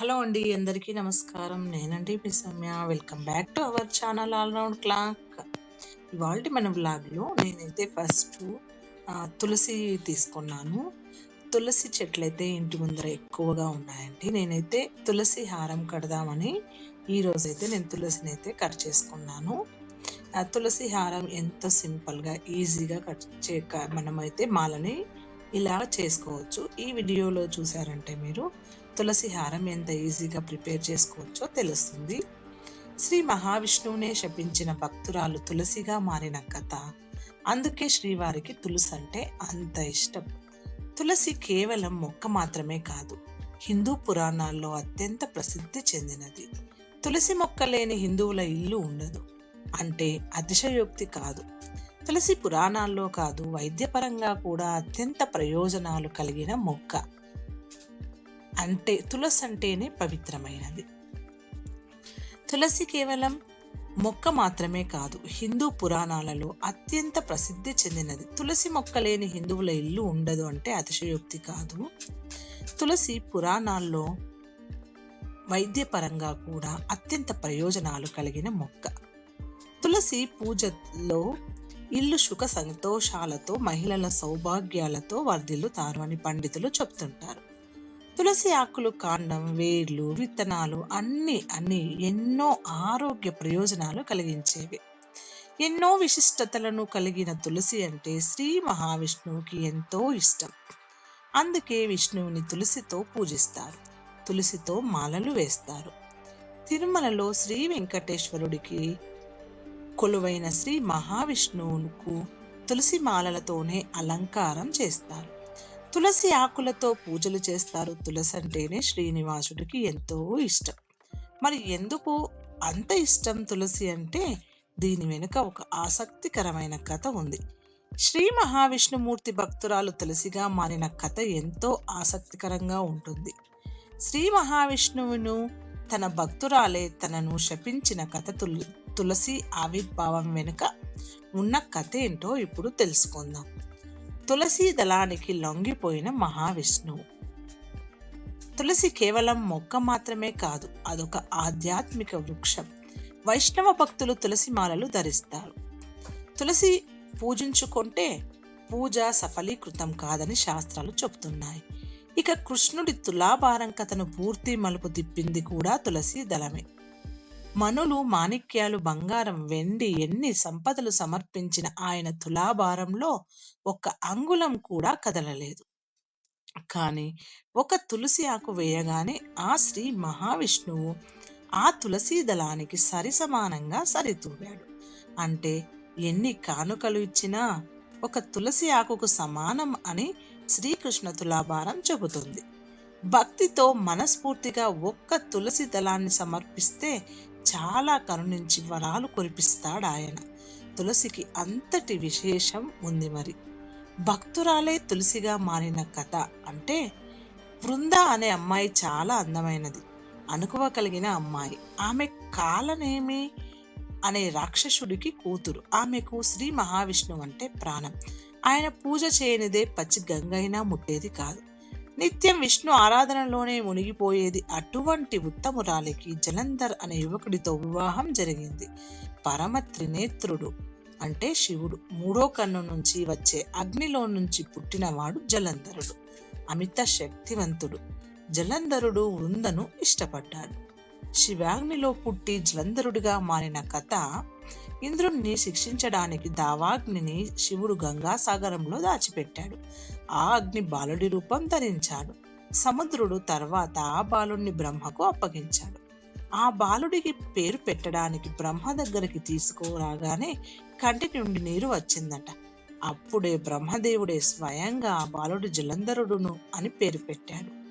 Hello అండి అందరికీ నమస్కారం. నేనండి మీ Soumya. Welcome back to our channel all round clock ఇవాళ మన బ్లాగ్లో నేనైతే ఫస్ట్ తులసి తీసుకున్నాను. తులసి చెట్లు అయితే ఇంటి ముందర ఎక్కువగా ఉన్నాయండి. నేనైతే తులసి హారం కడదామని ఈరోజైతే నేను తులసిని అయితే కట్ చేసుకున్నాను. ఆ తులసి హారం ఎంతో సింపుల్గా ఈజీగా కట్ చే క- మనమైతే మాలని ఇలా చేసుకోవచ్చు. ఈ వీడియోలో చూసారంటే మీరు తులసి హారం ఎంత ఈజీగా ప్రిపేర్ చేసుకోవచ్చో తెలుస్తుంది. శ్రీ మహావిష్ణువునే శపించిన భక్తురాలు తులసిగా మారిన కథ. అందుకే శ్రీవారికి తులసి అంటే అంత ఇష్టం. తులసి కేవలం మొక్క మాత్రమే కాదు హిందూ పురాణాల్లో అత్యంత ప్రసిద్ధి చెందినది. తులసి మొక్క లేని హిందువుల ఇల్లు ఉండదు అంటే అతిశయోక్తి కాదు. తులసి పురాణాల్లో కాదు వైద్యపరంగా కూడా అత్యంత ప్రయోజనాలు కలిగిన మొక్క. అంటే తులసి అంటేనే పవిత్రమైనది. తులసి కేవలం మొక్క మాత్రమే కాదు హిందూ పురాణాలలో అత్యంత ప్రసిద్ధి చెందినది. తులసి మొక్క లేని హిందువుల ఇల్లు ఉండదు అంటే అతిశయోక్తి కాదు. తులసి పురాణాల్లో వైద్యపరంగా కూడా అత్యంత ప్రయోజనాలు కలిగిన మొక్క. తులసి పూజలో ఇల్లు సుఖ సంతోషాలతో మహిళల సౌభాగ్యాలతో వర్ధిల్లుతారు అని పండితులు చెప్తుంటారు. తులసి ఆకులు కాండం వేర్లు విత్తనాలు అన్ని అన్ని ఎన్నో ఆరోగ్య ప్రయోజనాలు కలిగించేవి. ఎన్నో విశిష్టతలను కలిగిన తులసి అంటే శ్రీ మహావిష్ణువుకి ఎంతో ఇష్టం. అందుకే విష్ణువుని తులసితో పూజిస్తారు తులసితో మాలలు వేస్తారు. తిరుమలలో శ్రీ వెంకటేశ్వరుడికి కొలువైన శ్రీ మహావిష్ణువుకు తులసి మాలలతోనే అలంకారం చేస్తారు. తులసి ఆకులతో పూజలు చేస్తారు. తులసి అంటేనే శ్రీనివాసుడికి ఎంతో ఇష్టం. మరి ఎందుకు అంత ఇష్టం తులసి అంటే దీని వెనుక ఒక ఆసక్తికరమైన కథ ఉంది. శ్రీ మహావిష్ణుమూర్తి భక్తురాలు తులసిగా మారిన కథ ఎంతో ఆసక్తికరంగా ఉంటుంది. శ్రీ మహావిష్ణువును తన భక్తురాలే తనను శపించిన కథ తుల తులసి ఆవిర్భావం వెనుక ఉన్న కథ ఏంటో ఇప్పుడు తెలుసుకుందాం. తులసి దళానికి లొంగిపోయిన మహావిష్ణువు. తులసి కేవలం మొక్క మాత్రమే కాదు అదొక ఆధ్యాత్మిక వృక్షం. వైష్ణవ భక్తులు తులసి మాలలు ధరిస్తారు. తులసి పూజించుకుంటే పూజ సఫలీకృతం కాదని శాస్త్రాలు చెబుతున్నాయి. ఇక కృష్ణుడి తులాభారం కథను పూర్తి మలుపు తిప్పింది కూడా తులసి దళమే. మనులు మాణిక్యాలు బంగారం వెండి ఎన్ని సంపదలు సమర్పించిన ఆయన తులాభారంలో ఒక్క అంగుళం కూడా కదలలేదు. కానీ ఒక తులసి ఆకు వేయగానే ఆ శ్రీ మహావిష్ణువు ఆ తులసీ దళానికి సరి సమానంగా సరితూగాడు. అంటే ఎన్ని కానుకలు ఇచ్చినా ఒక తులసి ఆకుకు సమానం అని శ్రీకృష్ణ తులాభారం చెబుతుంది. భక్తితో మనస్ఫూర్తిగా ఒక్క తులసి దళాన్ని సమర్పిస్తే చాలా కరుణించి వరాలు కురిపిస్తాడు ఆయన తులసికి అంతటి విశేషం ఉంది మరి. భక్తురాలే తులసిగా మారిన కథ అంటే బృంద అనే అమ్మాయి చాలా అందమైనది. అనుకువ కలిగిన అమ్మాయి. ఆమె కాలనేమి అనే రాక్షసుడికి కూతురు. ఆమెకు శ్రీ మహావిష్ణువు అంటే ప్రాణం. ఆయన పూజ చేయనిదే పచ్చి గంగైనా ముట్టేది కాదు. నిత్యం విష్ణు ఆరాధనలోనే మునిగిపోయేది. అటువంటి ఉత్తమురాలికి జలంధర్ అనే యువకుడితో వివాహం జరిగింది. పరమ త్రినేత్రుడు అంటే శివుడు. మూడో కన్ను నుంచి వచ్చే అగ్నిలో నుంచి పుట్టినవాడు జలంధరుడు. అమిత శక్తివంతుడు. జలంధరుడు వృందను ఇష్టపడ్డాడు. శివాగ్నిలో పుట్టి జలంధరుడిగా మారిన కథ ఇంద్రుణ్ణి శిక్షించడానికి దావాగ్నిని శివుడు గంగాసాగరంలో దాచిపెట్టాడు. ఆ అగ్ని బాలుడి రూపం ధరించాడు. సముద్రుడు తర్వాత ఆ బాలుణ్ణి బ్రహ్మకు అప్పగించాడు. ఆ బాలుడికి పేరు పెట్టడానికి బ్రహ్మ దగ్గరికి తీసుకురాగానే కంటి నుండి నీరు వచ్చిందట. అప్పుడే బ్రహ్మదేవుడే స్వయంగా ఆ బాలుడు జలంధరుడును అని పేరు పెట్టాడు.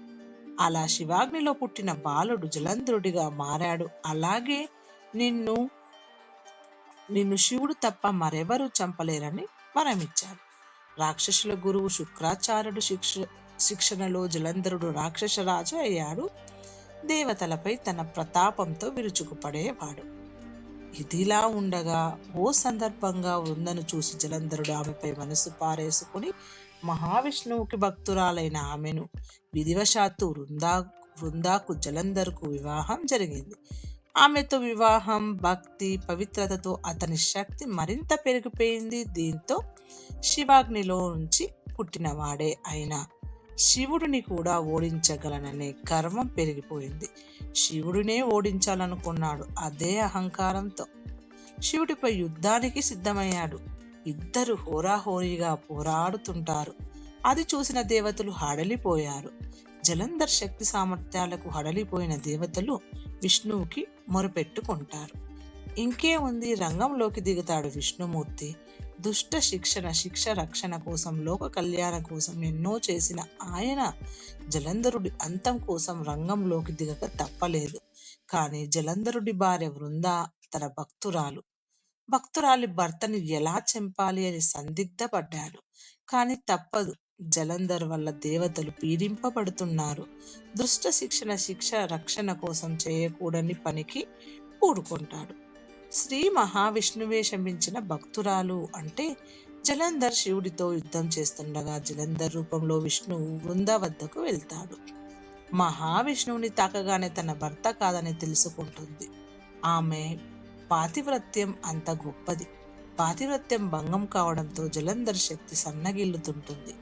అలా శివాగ్నిలో పుట్టిన బాలుడు జలంధరుడిగా మారాడు. అలాగే నిన్ను నిన్ను శివుడు తప్ప మరెవరూ చంపలేరని వరమిచ్చాడు. రాక్షసుల గురువు శుక్రాచార్యుడు శిక్ష శిక్షణలో జలంధరుడు రాక్షసరాజు అయ్యాడు. దేవతలపై తన ప్రతాపంతో విరుచుకుపడేవాడు. ఇదిలా ఉండగా ఓ సందర్భంగా వృందను చూసి జలంధరుడు ఆమెపై మనసు పారేసుకుని మహావిష్ణువుకి భక్తురాలైన ఆమెను విధివశాత్తు వృందా వృందాకు జలంధర్కు వివాహం జరిగింది. ఆమెతో వివాహం భక్తి పవిత్రతతో అతని శక్తి మరింత పెరిగిపోయింది. దీంతో శివాగ్నిలో నుంచి పుట్టినవాడే అయినా శివుడిని కూడా ఓడించగలననే గర్వం పెరిగిపోయింది. శివుడినే ఓడించాలనుకున్నాడు అదే అహంకారంతో. శివుడిపై యుద్ధానికి సిద్ధమయ్యాడు. ఇద్దరు హోరాహోరీగా పోరాడుతుంటారు. అది చూసిన దేవతలు హడలిపోయారు. జలంధర్ శక్తి సామర్థ్యాలకు హడలిపోయిన దేవతలు విష్ణువుకి మొరపెట్టుకుంటారు. ఇంకే ఉంది రంగంలోకి దిగుతాడు విష్ణుమూర్తి. దుష్ట శిక్షణ శిక్ష రక్షణ కోసం లోక కళ్యాణ కోసం ఎన్నో చేసిన ఆయన జలంధరుడి అంతం కోసం రంగంలోకి దిగక తప్పలేదు. కానీ జలంధరుడి భార్య వృంద తన భక్తురాలు. భక్తురాలి భర్తని ఎలా చంపాలి అని సందిగ్ధపడ్డాడు. కానీ తప్పదు. జలంధర్ వల్ల దేవతలు పీడింపబడుతున్నారు. దుష్ట శిక్షణ శిక్ష రక్షణ కోసం చేయకూడని పనికి పూడుకుంటాడు. శ్రీ మహావిష్ణువే శమించిన భక్తురాలు అంటే జలంధర్ శివుడితో యుద్ధం చేస్తుండగా జలంధర్ రూపంలో విష్ణువు వృంద వద్దకు వెళ్తాడు. మహావిష్ణువుని తాకగానే తన భర్త కాదని తెలుసుకుంటుంది. ఆమె పాతివ్రత్యం అంత గొప్పది. పాతివ్రత్యం భంగం కావడంతో జలంధర్ శక్తి సన్నగిల్లుతుంటుంది.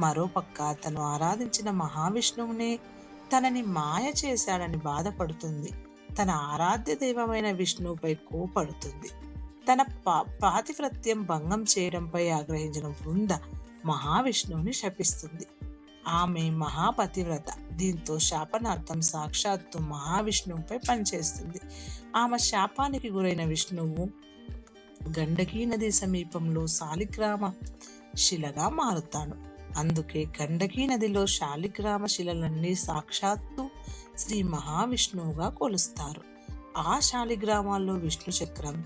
మరోపక్క తను ఆరాధించిన మహావిష్ణువునే తనని మాయ చేశాడని బాధపడుతుంది. తన ఆరాధ్య దైవమైన విష్ణువుపై కోపడుతుంది. తన పా పాతివ్రత్యం భంగం చేయడంపై ఆగ్రహించిన బృంద మహావిష్ణువుని శపిస్తుంది. ఆమె మహాపతివ్రత. దీంతో శాపనార్థం సాక్షాత్తు మహావిష్ణువుపై పనిచేస్తుంది. ఆమె శాపానికి గురైన విష్ణువు గండకీ నది సమీపంలో శాలిగ్రామ శిలగా మారుతాడు. అందుకే గండకీ నదిలో శాలిగ్రామ శిలలన్నీ సాక్షాత్తు శ్రీ మహావిష్ణువుగా కొలుస్తారు. ఆ శాలిగ్రామాల్లో విష్ణు చక్రం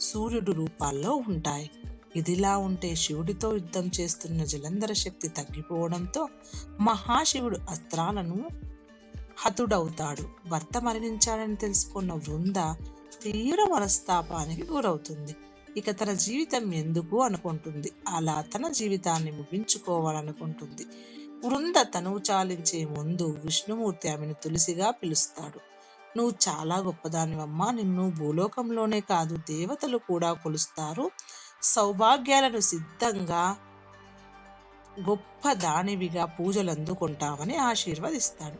సూర్యుడు రూపాల్లో ఉంటాయి. ఇదిలా ఉంటే శివుడితో యుద్ధం చేస్తున్న జలంధర శక్తి తగ్గిపోవడంతో మహాశివుడు అస్త్రాలను హతుడవుతాడు. భర్త మరణించాడని తెలుసుకున్న వృంద తీవ్ర మనస్తాపానికి గురవుతుంది. ఇక తన జీవితం ఎందుకు అనుకుంటుంది? అలా తన జీవితాన్ని ముగించుకోవాలనుకుంటుంది. వృంద తనువు చాలించే ముందు విష్ణుమూర్తి ఆమెను తులసిగా పిలుస్తాడు. నువ్వు చాలా గొప్పదానివమ్మా. నిన్ను భూలోకంలోనే కాదు దేవతలు కూడా కొలుస్తారు. సౌభాగ్యాలను సిద్ధంగా గొప్ప దానివిగా పూజలు అందుకుంటామని ఆశీర్వదిస్తాడు.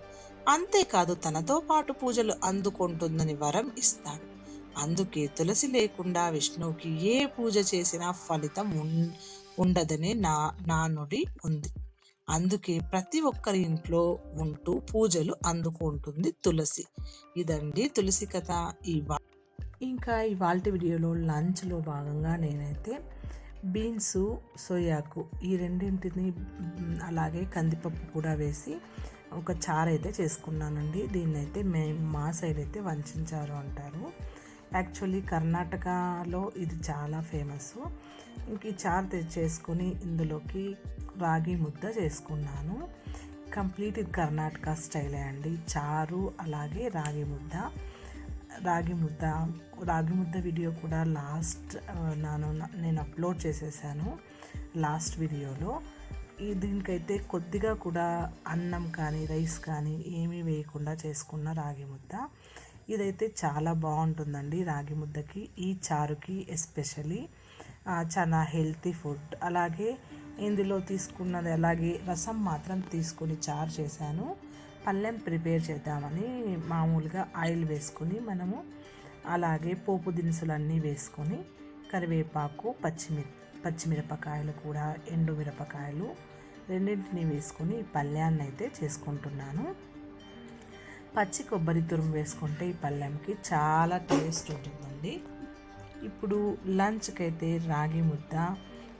అంతేకాదు తనతో పాటు పూజలు అందుకుంటుందని వరం ఇస్తాడు. అందుకే తులసి లేకుండా విష్ణువుకి ఏ పూజ చేసినా ఫలితం ఉండదనే నా నానుడి ఉంది. అందుకే ప్రతి ఒక్కరి ఇంట్లో ఉంటూ పూజలు అందుకుంటుంది తులసి. ఇదండి తులసి కథ ఈ ఇంకా ఇవాళ వీడియోలో లంచ్లో భాగంగా నేనైతే బీన్స్ సోయాకు ఈ రెండింటిని అలాగే కందిపప్పు కూడా వేసి ఒక చారు అయితే చేసుకున్నానండి. దీన్నైతే మే మా సైడ్ అయితే వంచారు అంటారు. యాక్చువల్లీ కర్ణాటకలో ఇది చాలా ఫేమస్ ఇంక ఈ చారు తెచ్చేసుకొని ఇందులోకి రాగి ముద్ద చేసుకున్నాను. కంప్లీట్ ఇది కర్ణాటక స్టైలే అండి. చారు అలాగే రాగి ముద్ద. రాగి ముద్ద రాగి ముద్ద వీడియో కూడా లాస్ట్ నేను నేను అప్లోడ్ చేసేసాను లాస్ట్ వీడియోలో. ఈ దీనికైతే కొద్దిగా కూడా అన్నం కానీ రైస్ కానీ ఏమీ వేయకుండా చేసుకున్న రాగి ముద్ద. ఇదైతే చాలా బాగుంటుందండి రాగి ముద్దకి ఈ చారుకి ఎస్పెషలీ. చాలా హెల్తీ ఫుడ్. అలాగే ఇందులో తీసుకున్నది అలాగే రసం మాత్రం తీసుకొని చారు చేశాను. పళ్ళెం ప్రిపేర్ చేద్దామని మామూలుగా ఆయిల్ వేసుకొని మనము అలాగే పోపు దినుసులన్నీ వేసుకొని కరివేపాకు పచ్చిమిర్ పచ్చిమిరపకాయలు కూడా ఎండు మిరపకాయలు రెండింటిని వేసుకొని పళ్ళ్యాన్ని అయితే చేసుకుంటున్నాను. పచ్చి కొబ్బరి తురుము వేసుకుంటే ఈ పళ్ళెంకి చాలా టేస్ట్ ఉంటుందండి. ఇప్పుడు లంచ్కి అయితే రాగి ముద్ద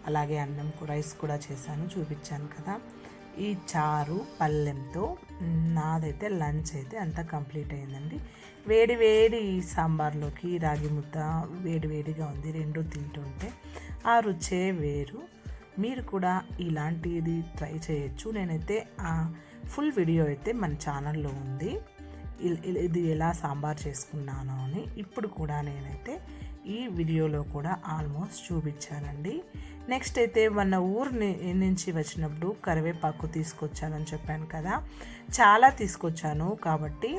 అలాగే అన్నం రైస్ కూడా చేశాను చూపించాను కదా. ఈ చారు పళ్ళెంతో నాదైతే లంచ్ అయితే అంతా కంప్లీట్ అయిందండి. వేడి వేడి సాంబార్లోకి రాగి ముద్ద వేడి వేడిగా ఉంది రెండు తింటుంటే ఆ రుచే వేరు. మీరు కూడా ఇలాంటిది ట్రై చేయొచ్చు. నేనైతే ఆ ఫుల్ వీడియో అయితే మన ఛానల్లో ఉంది. ఇది ఎలా సాంబార్ చేసుకున్నాను అని ఇప్పుడు కూడా నేనైతే ఈ వీడియోలో కూడా ఆల్మోస్ట్ చూపించానండి. నెక్స్ట్ అయితే మన ఊరు నుంచి వచ్చినప్పుడు కరివేపాకు తీసుకొచ్చానని చెప్పాను కదా. చాలా తీసుకొచ్చాను కాబట్టి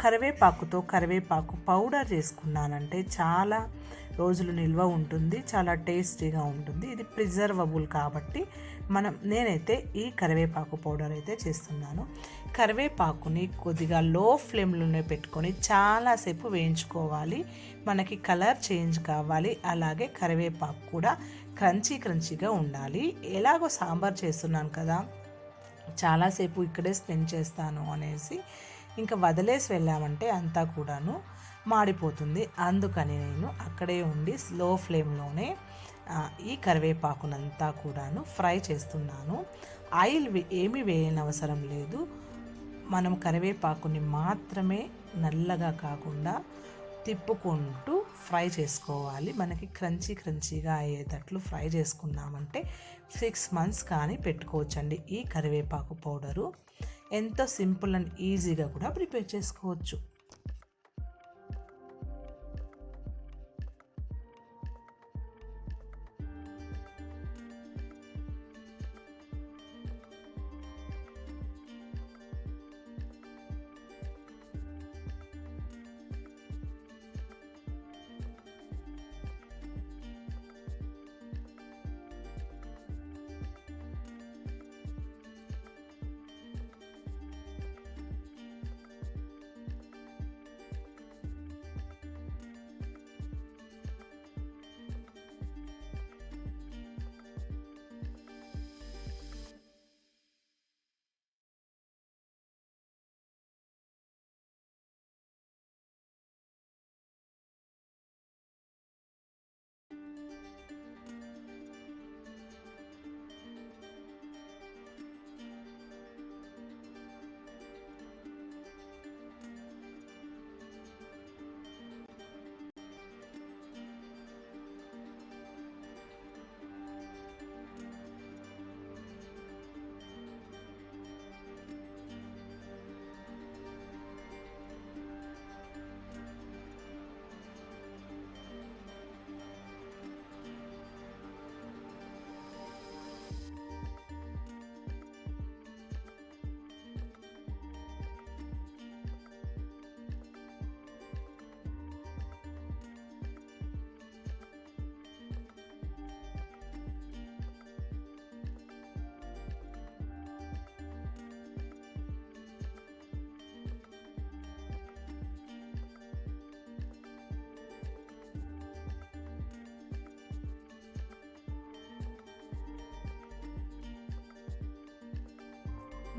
కరివేపాకుతో కరివేపాకు పౌడర్ చేసుకున్నానంటే చాలా రోజులు నిల్వ ఉంటుంది చాలా టేస్టీగా ఉంటుంది. ఇది ప్రిజర్వబుల్ కాబట్టి మనం నేనైతే ఈ కరివేపాకు పౌడర్ అయితే చేస్తున్నాను. కరివేపాకుని కొద్దిగా లో ఫ్లేమ్లోనే పెట్టుకొని చాలాసేపు వేయించుకోవాలి. మనకి కలర్ చేంజ్ కావాలి. అలాగే కరివేపాకు కూడా క్రంచీ క్రంచీగా ఉండాలి. ఎలాగో సాంబార్ చేస్తున్నాను కదా చాలాసేపు ఇక్కడే స్పెండ్ చేస్తాను అనేసి. ఇంకా వదిలేసి వెళ్ళామంటే అంతా కూడాను మాడిపోతుంది. అందుకని నేను అక్కడే ఉండి స్లో ఫ్లేమ్లోనే ఈ కరివేపాకునంతా కూడాను ఫ్రై చేస్తున్నాను. ఆయిల్ ఏమీ వేయని అవసరం లేదు. మనం కరివేపాకుని మాత్రమే నల్లగా కాకుండా తిప్పుకుంటూ ఫ్రై చేసుకోవాలి. మనకి క్రంచీ క్రంచీగా అయ్యేటట్లు ఫ్రై చేసుకున్నామంటే సిక్స్ మంత్స్ కానీ పెట్టుకోవచ్చండి ఈ కరివేపాకు పౌడరు. ఎంతో సింపుల్ అండ్ ఈజీగా కూడా ప్రిపేర్ చేసుకోవచ్చు.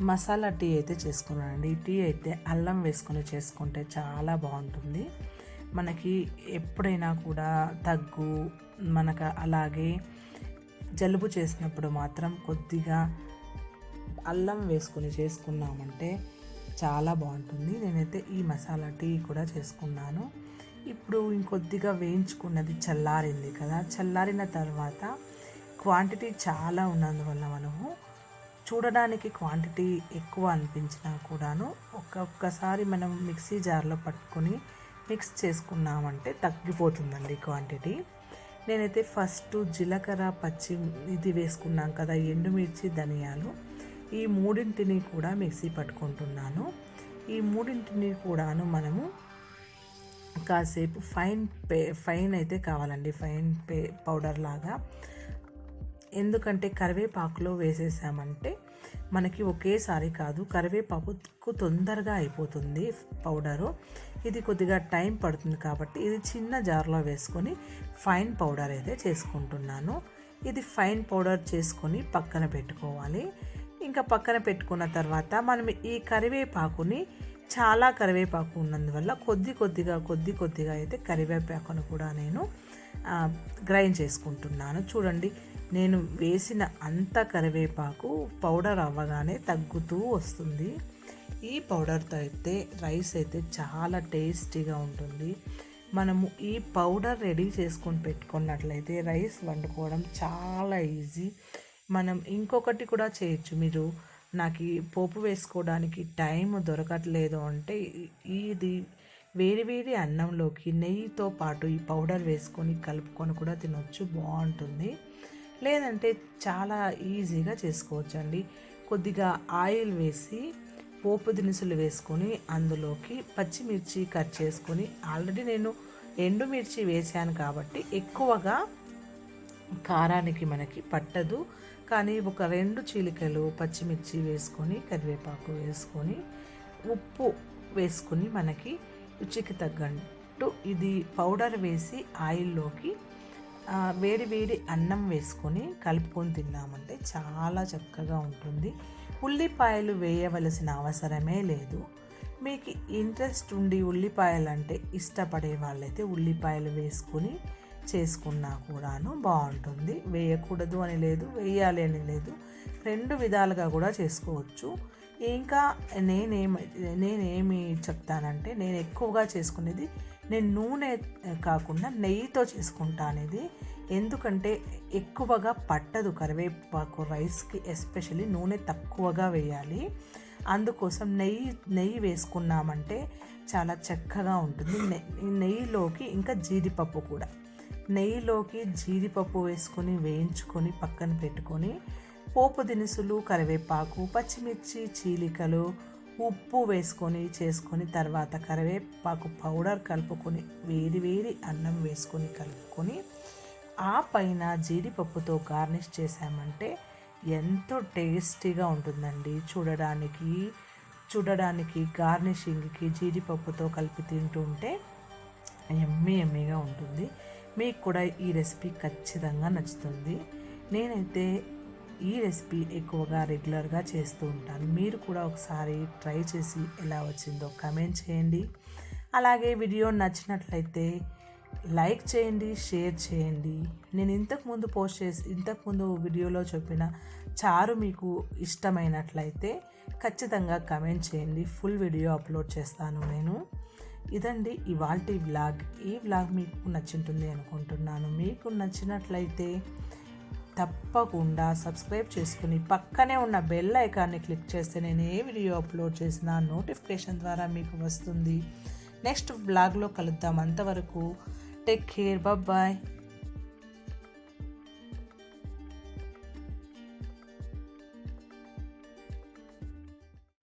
మసాలా టీ అయితే చేసుకున్నానండి. టీ అయితే అల్లం వేసుకొని చేసుకుంటే చాలా బాగుంటుంది. మనకి ఎప్పుడైనా కూడా దగ్గు మనకు అలాగే జలుబు చేసినప్పుడు మాత్రం కొద్దిగా అల్లం వేసుకొని చేసుకున్నామంటే చాలా బాగుంటుంది. నేనైతే ఈ మసాలా టీ కూడా చేసుకున్నాను. ఇప్పుడు ఇంకొద్దిగా వేయించుకున్నది చల్లారింది కదా. చల్లారిన తర్వాత క్వాంటిటీ చాలా ఉన్నందువల్ల మనము చూడడానికి క్వాంటిటీ ఎక్కువ అనిపించినా కూడాను ఒక్కొక్కసారి మనం మిక్సీ జార్లో పట్టుకొని మిక్స్ చేసుకున్నామంటే తగ్గిపోతుందండి క్వాంటిటీ. నేనైతే ఫస్ట్ జీలకర్ర పచ్చి ఇది వేసుకున్నాం కదా ఎండుమిర్చి ధనియాలు. ఈ మూడింటిని కూడా మిక్సీ పట్టుకుంటున్నాను. ఈ మూడింటిని కూడాను మనము కాసేపు ఫైన్ పే ఫైన్ అయితే కావాలండి ఫైన్ పే పౌడర్ లాగా. ఎందుకంటే కరివేపాకులో వేసేసామంటే మనకి ఒకేసారి కాదు కరివేపాకు తొందరగా అయిపోతుంది పౌడరు. ఇది కొద్దిగా టైం పడుతుంది కాబట్టి ఇది చిన్న జార్లో వేసుకొని ఫైన్ పౌడర్ అయితే చేసుకుంటున్నాను. ఇది ఫైన్ పౌడర్ చేసుకొని పక్కన పెట్టుకోవాలి. ఇంకా పక్కన పెట్టుకున్న తర్వాత మనం ఈ కరివేపాకుని చాలా కరివేపాకు ఉన్నందువల్ల కొద్ది కొద్దిగా కొద్ది కొద్దిగా అయితే కరివేపాకును కూడా నేను గ్రైండ్ చేసుకుంటున్నాను. చూడండి నేను వేసిన అంత కరివేపాకు పౌడర్ అవ్వగానే తగ్గుతూ వస్తుంది. ఈ పౌడర్తో అయితే రైస్ అయితే చాలా టేస్టీగా ఉంటుంది. మనము ఈ పౌడర్ రెడీ చేసుకొని పెట్టుకున్నట్లయితే రైస్ వండుకోవడం చాలా ఈజీ. మనం ఇంకొకటి కూడా చేయొచ్చు. మీరు నాకు పోపు వేసుకోవడానికి టైం దొరకట్లేదు అంటే ఇది వేడివేడి అన్నంలోకి నెయ్యితో పాటు ఈ పౌడర్ వేసుకొని కలుపుకొని కూడా తినొచ్చు బాగుంటుంది. లేదంటే చాలా ఈజీగా చేసుకోవచ్చండి. కొద్దిగా ఆయిల్ వేసి పోపు దినుసులు వేసుకొని అందులోకి పచ్చిమిర్చి కట్ చేసుకొని ఆల్రెడీ నేను ఎండుమిర్చి వేసాను కాబట్టి ఎక్కువగా కారానికి మనకి పట్టదు. కానీ ఒక రెండు చీలికలు పచ్చిమిర్చి వేసుకొని కరివేపాకు వేసుకొని ఉప్పు వేసుకొని మనకి రుచికి తగ్గట్టు ఇది పౌడర్ వేసి ఆయిల్లోకి వేడి వేడి అన్నం వేసుకొని కలుపుకొని తిన్నామంటే చాలా చక్కగా ఉంటుంది. ఉల్లిపాయలు వేయవలసిన అవసరమే లేదు. మీకు ఇంట్రెస్ట్ ఉండి ఉల్లిపాయలు అంటే ఇష్టపడే వాళ్ళైతే ఉల్లిపాయలు వేసుకొని చేసుకున్నా కూడాను బాగుంటుంది. వేయకూడదు అని లేదు వేయాలి అని లేదు. రెండు విధాలుగా కూడా చేసుకోవచ్చు. ఇంకా నేనేమి నేనేమి చెప్తానంటే నేను ఎక్కువగా చేసుకునేది నేను నూనె కాకుండా నెయ్యితో చేసుకుంటాను ఇది ఎందుకంటే ఎక్కువగా పట్టదు కరివేపాకు రైస్కి ఎస్పెషల్లీ నూనె తక్కువగా వేయాలి. అందుకోసం నెయ్యి నెయ్యి వేసుకున్నామంటే చాలా చక్కగా ఉంటుంది. నెయ్యిలోకి ఇంకా జీడిపప్పు కూడా. నెయ్యిలోకి జీడిపప్పు వేసుకొని వేయించుకొని పక్కన పెట్టుకొని పోపు దినుసులు కరివేపాకు పచ్చిమిర్చి చీలికలు ఉప్పు వేసుకొని చేసుకొని తర్వాత కరివేపాకు పౌడర్ కలుపుకొని వేడి వేడి అన్నం వేసుకొని కలుపుకొని ఆ పైన జీడిపప్పుతో గార్నిష్ చేసామంటే ఎంతో టేస్టీగా ఉంటుందండి. చూడడానికి చూడడానికి గార్నిషింగ్కి జీడిపప్పుతో కలిపి తింటుంటే ఎమ్మీ ఎమ్మీగా ఉంటుంది. మీకు కూడా ఈ రెసిపీ ఖచ్చితంగా నచ్చుతుంది. నేనైతే ఈ రెసిపీ ఎక్కువగా రెగ్యులర్గా చేస్తూ ఉంటాను. మీరు కూడా ఒకసారి ట్రై చేసి ఎలా వచ్చిందో కమెంట్ చేయండి. అలాగే వీడియో నచ్చినట్లయితే లైక్ చేయండి షేర్ చేయండి. నేను ఇంతకుముందు పోస్ట్ చేసి ఇంతకుముందు వీడియోలో చెప్పిన చారు మీకు ఇష్టమైనట్లయితే ఖచ్చితంగా కమెంట్ చేయండి. ఫుల్ వీడియో అప్లోడ్ చేస్తాను నేను. ఇదండి ఇవాల్టి వ్లాగ్. ఈ వ్లాగ్ మీకు నచ్చింటుంది అనుకుంటున్నాను. మీకు నచ్చినట్లయితే తప్పకుండా సబ్స్క్రైబ్ చేసుకుని పక్కనే ఉన్న బెల్ ఐకాన్ని క్లిక్ చేస్తే నేను ఏ వీడియో అప్లోడ్ చేసినా నోటిఫికేషన్ ద్వారా మీకు వస్తుంది. నెక్స్ట్ బ్లాగ్లో కలుద్దాం. అంతవరకు టేక్ కేర్. బాయ్